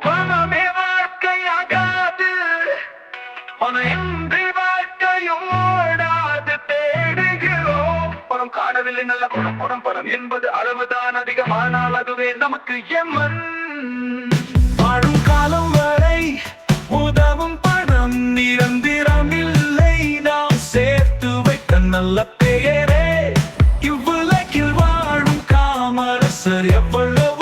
பணமே வாழ்க்கையாகாது பணமின்றி வாழ்க்கையும் ஓடாது. தேடுகிறோம். பணம் காணவில்லை நல்ல குணம் பணம் பணம் என்பது அளவுதான் அதிகமானால் அதுவே நமக்கு எம்மன். வாழும் காலம் வரை உதவும் பணம் நிரந்தரம் இல்லை. நாம் சேர்த்து வைத்த நல்ல பெயரே. இவ்வுலகில் வாழும் காமரசர் எவ்வளவு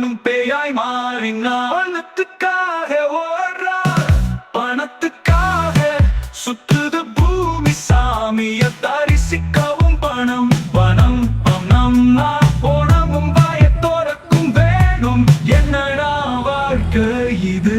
நானும் பேயாய் மாறினான் பணத்துக்காக ஓடுறார். பணத்துக்காக சுத்துது பூமி சாமிய தரிசிக்கவும் பணம் பணம் பணம்னா போனமும் பயத்தோரக்கும் வேணும். என்னடா வாழ்க்கை இது?